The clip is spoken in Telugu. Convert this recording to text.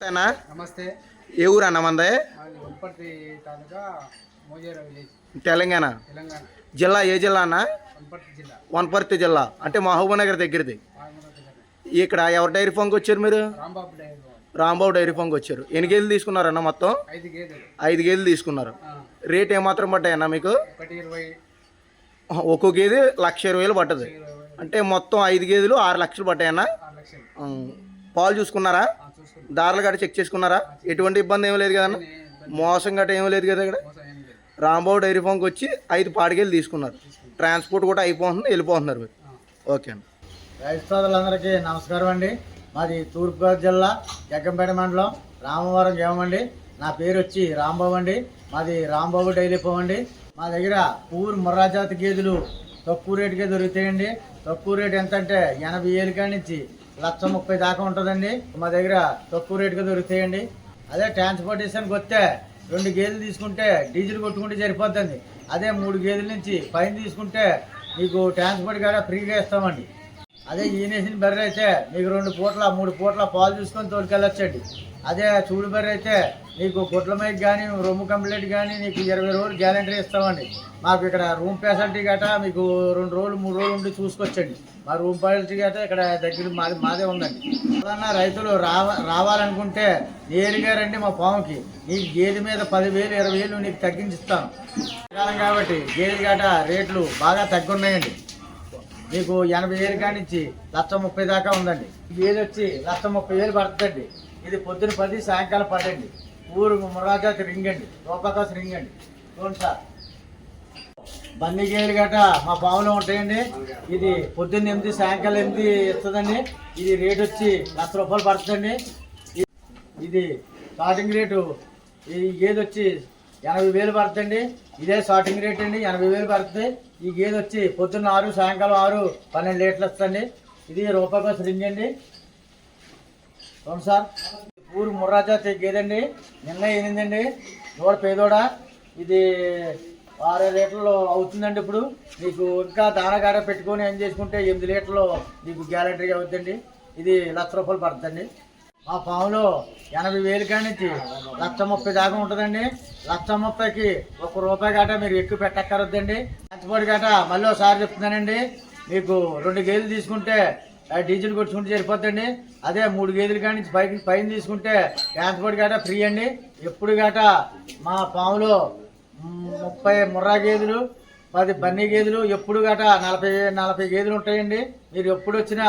నమస్తే. ఏ ఊరు అన్న మందే? మాది వనపర్తి తాలూకా మోజేరా విలేజ్. తెలంగాణ. తెలంగాణ. జిల్లా ఏ జిల్లా అన్న? వనపర్తి జిల్లా. వనపర్తి జిల్లా. అంటే మహబూబ్ నగర్ దగ్గరది. ఇక్కడ ఎవరి డైరీ ఫామ్కి వచ్చారు మీరు? Rambabu dairy farm. Rambabu dairy ఫామ్కి వచ్చారు. ఎన్ని గేదెలు తీసుకున్నారన్న మొత్తం? ఐదు గేదెలు ఐదు గేదెలు తీసుకున్నారు. రేట్ ఏమాత్రం పడ్డాయన్న మీకు? ఒకటి ఇరవై. ఒక్కో గేదె లక్ష ఇరవై వేలు ఇరవై అంటే మొత్తం ఐదు గేదెలు ఆరు లక్షలు పడ్డాయన్న పాలు చూసుకున్నారా? దారులు గట్రా చెక్ చేసుకున్నారా? ఎటువంటి ఇబ్బంది ఏమీ లేదు కదన్న? మోసం గట్రా ఏమీ లేదు కదా ఇక్కడ? రాంబాబు డైరీ ఫామ్కి వచ్చి ఐదు పాడిగేలు తీసుకున్నారు. ట్రాన్స్పోర్ట్ కూడా అయిపోతుంది వెళ్ళిపోతున్నారు మీరు. ఓకే అండి. రైతు సోదరులందరికీ నమస్కారం అండి. మాది తూర్పుగోదావరి జిల్లా జగ్గంపేట మండలం రామవరం గ్రామం అండి. నా పేరు వచ్చి రాంబాబు అండి. మాది రాంబాబు డైలీ ఫామ్ అండి. మా దగ్గర పూర్ ముర్రాజాతి గేదెలు తక్కువ రేటుకే దొరుకుతాయండి. తక్కువ రేటు ఎంత అంటే ఎనభై ఏళ్ళ కాడి నుంచి లక్ష ముప్పై దాకా ఉంటుందండి. మా దగ్గర తక్కువ రేటుకి దొరుకుతాయండి. అదే ట్రాన్స్పోర్టేషన్కి వస్తే రెండు గేదెలు తీసుకుంటే డీజిల్ కొట్టుకుంటే సరిపోతుంది అదే మూడు గేదెల నుంచి పైన తీసుకుంటే మీకు ట్రాన్స్పోర్ట్ కూడా ఫ్రీగా ఇస్తామండి. అదే ఈనేసిన బర్రె అయితే మీకు రెండు పూట్ల మూడు పూట్ల పాలు చూసుకొని తోలుకెళ్ళొచ్చండి. అదే చూడు బర్రె అయితే నీకు గుడ్ల మైక్ కానీ రూమ్ కంప్లీట్ కానీ నీకు ఇరవై రోజులు గ్యారంటీ ఇస్తామండి. మాకు ఇక్కడ రూమ్ ఫెసిలిటీ గట్రా మీకు రెండు రోజులు మూడు రోజులు ఉండి చూసుకొచ్చండి. మా రూమ్ ఫెసిలిటీ గట్రా ఇక్కడ దగ్గర మాది మాదే ఉందండి. ఎవరన్నా రైతులు రావ రావాలనుకుంటే నేరుగా రండి మా పాముకి నీకు గేదె మీద పదివేలు ఇరవై వేలు నీకు తగ్గించిస్తాను కాలం కాబట్టి గేదె గట రేట్లు బాగా తగ్గున్నాయండి. మీకు ఎనభై వేలు కానించి లక్ష ముప్పై దాకా ఉందండి. వేలు వచ్చి లక్ష ముప్పై వేలు పడుతుందండి. ఇది పొద్దున పది సాయంకాలం పడండి ఊరు మురాజాకి రింగ్ అండి రూపాకాశ రింగ్ అండి చూడండి సార్. బన్నీ గట మా బావులో ఉంటాయండి. ఇది పొద్దున్న ఎనిమిది సాయంకాలం ఎనిమిది ఇస్తుందండి. ఇది రేట్ వచ్చి లక్ష రూపాయలు పడుతుందండి. ఇది స్టార్టింగ్ రేటు ఈ గేదె వచ్చి ఎనభై వేలు పడుతుంది ఇదే షార్టింగ్ రేట్ అండి. ఎనభై వేలు పడుతుంది. ఈ గేదె వచ్చి పొద్దున్న ఆరు సాయంకాలం ఆరు పన్నెండు లీటర్లు వస్తుంది ఇది రూపాయి కోసం రింగ్ అండి. అవును సార్. ఊరు ముర్రాజాతి గేదండి నిన్న ఏనిందండి. దూడ పేదోడ. ఇది ఆరు లీటర్లు అవుతుందండి ఇప్పుడు. మీకు ఇంకా దానగాడ పెట్టుకొని ఏం చేసుకుంటే ఎనిమిది లీటర్లు మీకు గ్యారంటీగా అవుతుందండి ఇది లక్ష రూపాయలు పడుతుందండి. మా పాములో ఎనభై వేలు కాడి నుంచి లక్ష ముప్పై దాకా ఉంటుందండి. లక్ష ముప్పైకి ఒక రూపాయి గట మీరు ఎక్కువ పెట్టక్కరొద్దండి పంచబడి గట మళ్ళీ ఒకసారి చెప్తున్నానండి. మీకు రెండు గేదెలు తీసుకుంటే డీజిల్ కొట్టుకుంటే సరిపోద్దండి. అదే మూడు గేదెలు కానీ నుంచి పైకి పైన తీసుకుంటే ట్రాన్స్పోర్ట్ గట ఫ్రీ అండి. ఎప్పుడు గట మా పాములో ముప్పై ముర్రా గేదెలు పది బన్నీ గేదెలు ఎప్పుడు గట నలభై నలభై గేదెలు ఉంటాయండి. మీరు ఎప్పుడు వచ్చినా